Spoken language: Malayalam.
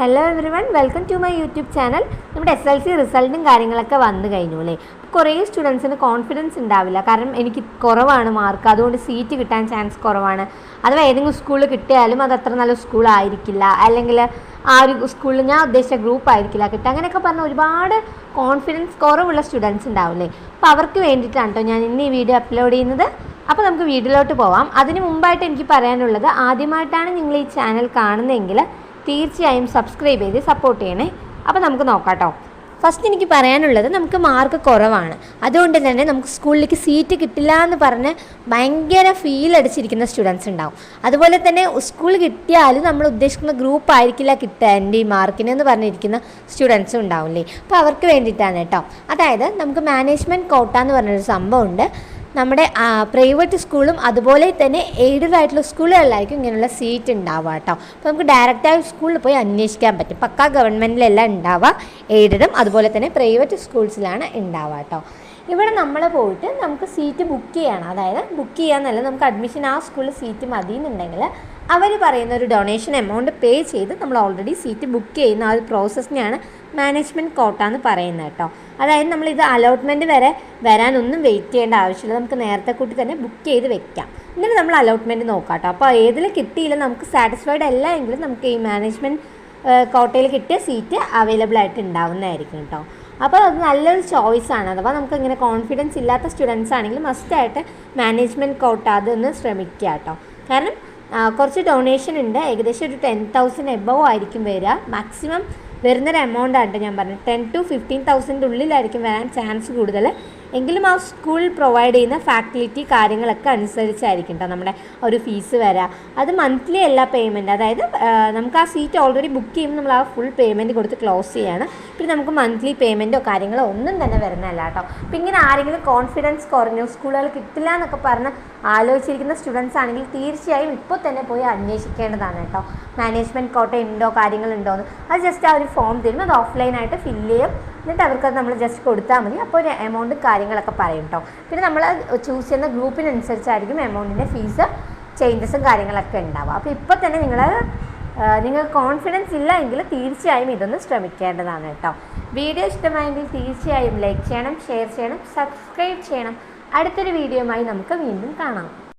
Hello every one welcome to my YouTube channel നമ്മുടെ എസ് എൽ സി റിസൾട്ടും കാര്യങ്ങളൊക്കെ വന്നു കഴിഞ്ഞു അല്ലേ? കുറേ സ്റ്റുഡൻസിന് കോൺഫിഡൻസ് ഉണ്ടാവില്ല. കാരണം എനിക്ക് കുറവാണ് മാർക്ക് അതുകൊണ്ട് സീറ്റ് കിട്ടാൻ ചാൻസ് കുറവാണ്. അഥവാ ഏതെങ്കിലും സ്കൂളിൽ കിട്ടിയാലും അത് അത്ര നല്ല സ്കൂളായിരിക്കില്ല അല്ലെങ്കിൽ ആ ഒരു സ്കൂളിൽ ഞാൻ ഉദ്ദേശിച്ച ഗ്രൂപ്പ് ആയിരിക്കില്ല. കിട്ടുക അങ്ങനെയൊക്കെ പറഞ്ഞ ഒരുപാട് കോൺഫിഡൻസ് കുറവുള്ള സ്റ്റുഡൻസ് ഉണ്ടാവില്ലേ അപ്പോൾ അവർക്ക് വേണ്ടിയിട്ടാണ് കേട്ടോ ഞാൻ ഇന്ന് ഈ വീഡിയോ അപ്ലോഡ് ചെയ്യുന്നത്. അപ്പോൾ നമുക്ക് വീഡിയോയിലോട്ട് പോവാം. അതിന് മുമ്പായിട്ട് എനിക്ക് പറയാനുള്ളത് ആദ്യമായിട്ടാണ് നിങ്ങൾ ഈ ചാനൽ കാണുന്നതെങ്കിൽ തീർച്ചയായും സബ്സ്ക്രൈബ് ചെയ്ത് സപ്പോർട്ട് ചെയ്യണേ. അപ്പോൾ നമുക്ക് നോക്കാം കേട്ടോ ഫസ്റ്റ് എനിക്ക് പറയാനുള്ളത് നമുക്ക് മാർക്ക് കുറവാണ്. അതുകൊണ്ട് തന്നെ നമുക്ക് സ്കൂളിലേക്ക് സീറ്റ് കിട്ടില്ല എന്ന് പറഞ്ഞ് ഭയങ്കര ഫീൽ അടിച്ചിരിക്കുന്ന സ്റ്റുഡൻസ് ഉണ്ടാവും. അതുപോലെ തന്നെ സ്കൂൾ കിട്ടിയാലും നമ്മൾ ഉദ്ദേശിക്കുന്ന ഗ്രൂപ്പ് ആയിരിക്കില്ല കിട്ടുക എന്റെ ഈ മാർക്കിന് എന്ന് പറഞ്ഞിരിക്കുന്ന സ്റ്റുഡൻസും ഉണ്ടാവില്ലേ? അപ്പോൾ അവർക്ക് വേണ്ടിയിട്ടാണ് കേട്ടോ. അതായത് നമുക്ക് മാനേജ്മെന്റ് കോട്ട എന്ന് പറഞ്ഞൊരു സംഭവമുണ്ട്. നമ്മുടെ പ്രൈവറ്റ് സ്കൂളും അതുപോലെ തന്നെ എയ്ഡഡ് ആയിട്ടുള്ള സ്കൂളുകളിലായിരിക്കും ഇങ്ങനെയുള്ള സീറ്റ് ഉണ്ടാവുക കേട്ടോ. അപ്പോൾ നമുക്ക് ഡയറക്റ്റായി സ്കൂളിൽ പോയി അന്വേഷിക്കാൻ പറ്റും. പക്കാ ഗവൺമെന്റിലെല്ലാം ഉണ്ടാവുക എയ്ഡഡും അതുപോലെ തന്നെ പ്രൈവറ്റ് സ്കൂൾസിലാണ് ഉണ്ടാവുക കേട്ടോ. ഇവിടെ നമ്മൾ പോയിട്ട് നമുക്ക് സീറ്റ് ബുക്ക് ചെയ്യണം. അതായത് ബുക്ക് ചെയ്യാന്നല്ല നമുക്ക് അഡ്മിഷൻ ആ സ്കൂളിൽ സീറ്റ് മതി എന്നുണ്ടെങ്കിൽ അവർ പറയുന്ന ഒരു ഡൊണേഷൻ എമൗണ്ട് പേ ചെയ്ത് നമ്മൾ ഓൾറെഡി സീറ്റ് ബുക്ക് ചെയ്യുന്ന ആ ഒരു പ്രോസസ്സിനെയാണ് മാനേജ്മെന്റ് കോട്ട എന്ന് പറയുന്നത് കേട്ടോ. അതായത് നമ്മളിത് അലോട്ട്മെന്റ് വരെ വരാനൊന്നും വെയിറ്റ് ചെയ്യേണ്ട ആവശ്യമില്ല. നമുക്ക് നേരത്തെ കൂട്ടി തന്നെ ബുക്ക് ചെയ്ത് വെക്കാം. എന്നിട്ട് നമ്മൾ അലോട്ട്മെന്റ് നോക്കാം കേട്ടോ. അപ്പോൾ ഏതിൽ കിട്ടിയില്ല നമുക്ക് സാറ്റിസ്ഫൈഡ് അല്ല എങ്കിലും നമുക്ക് ഈ മാനേജ്മെന്റ് കോട്ടയിൽ കിട്ടിയ സീറ്റ് അവൈലബിൾ ആയിട്ട് ഉണ്ടാവുന്നതായിരിക്കും കേട്ടോ അപ്പോൾ അത് നല്ലൊരു ആണ്. അഥവാ നമുക്ക് ഇങ്ങനെ കോൺഫിഡൻസ് ഇല്ലാത്ത സ്റ്റുഡൻസ് ആണെങ്കിൽ മസ്റ്റായിട്ട് മാനേജ്മെന്റ് കോട്ട അതൊന്ന് ശ്രമിക്കുക കേട്ടോ കാരണം കുറച്ച് ഡൊണേഷൻ ഉണ്ട്. ഏകദേശം ഒരു ടെൻ തൗസൻഡ് എബവ് ആയിരിക്കും വരിക. മാക്സിമം വരുന്നൊരു എമൗണ്ട് ആണ് ഞാൻ പറഞ്ഞത്. ടെൻ ടു ഫിഫ്റ്റീൻ തൗസൻഡ് ഉള്ളിലായിരിക്കും വരാൻ ചാൻസ് കൂടുതൽ എങ്കിലും ആ സ്കൂൾ പ്രൊവൈഡ് ചെയ്യുന്ന ഫാക്കൽറ്റി കാര്യങ്ങളൊക്കെ അനുസരിച്ചായിരിക്കും കേട്ടോ നമ്മുടെ ഒരു ഫീസ് വരിക അത് മന്ത്ലി അല്ല പേയ്മെന്റ് അതായത് നമുക്ക് ആ സീറ്റ് ഓൾറെഡി ബുക്ക് ചെയ്യുമ്പോൾ നമ്മൾ ആ ഫുൾ പേയ്മെന്റ് കൊടുത്ത് ക്ലോസ് ചെയ്യാണ്. പിന്നെ നമുക്ക് മന്ത്ലി പേയ്മെന്റോ കാര്യങ്ങളോ ഒന്നും തന്നെ വരുന്നതല്ല കേട്ടോ അപ്പം ഇങ്ങനെ ആരെങ്കിലും കോൺഫിഡൻസ് കുറഞ്ഞു സ്കൂളുകൾ കിട്ടില്ല എന്നൊക്കെ പറഞ്ഞ് ആലോചിച്ചിരിക്കുന്ന സ്റ്റുഡൻസ് ആണെങ്കിൽ തീർച്ചയായും ഇപ്പോൾ തന്നെ പോയി അന്വേഷിക്കേണ്ടതാണ് കേട്ടോ മാനേജ്മെന്റ് കോട്ട ഉണ്ടോ കാര്യങ്ങളുണ്ടോ എന്ന്. അത് ജസ്റ്റ് ആ ഒരു ഫോം തരും അത് ഓഫ്ലൈനായിട്ട് ഫില്ല് ചെയ്യും. എന്നിട്ട് അവർക്കത് നമ്മൾ ജസ്റ്റ് കൊടുത്താൽ മതി. അപ്പോൾ ഒരു എമൗണ്ട് കാര്യങ്ങളൊക്കെ പറയും കേട്ടോ പിന്നെ നമ്മൾ ചൂസ് ചെയ്യുന്ന ഗ്രൂപ്പിനനുസരിച്ചായിരിക്കും എമൗണ്ടിന്റെ ഫീസ് ചേഞ്ചസും കാര്യങ്ങളൊക്കെ ഉണ്ടാവുക. അപ്പോൾ ഇപ്പോൾ തന്നെ നിങ്ങൾ നിങ്ങൾ കോൺഫിഡൻസ് ഇല്ല എങ്കിൽ തീർച്ചയായും ഇതൊന്ന് ശ്രമിക്കേണ്ടതാണ് കേട്ടോ വീഡിയോ ഇഷ്ടമായെങ്കിൽ തീർച്ചയായും ലൈക്ക് ചെയ്യണം ഷെയർ ചെയ്യണം സബ്സ്ക്രൈബ് ചെയ്യണം. അടുത്തൊരു വീഡിയോയുമായി നമുക്ക് വീണ്ടും കാണാം.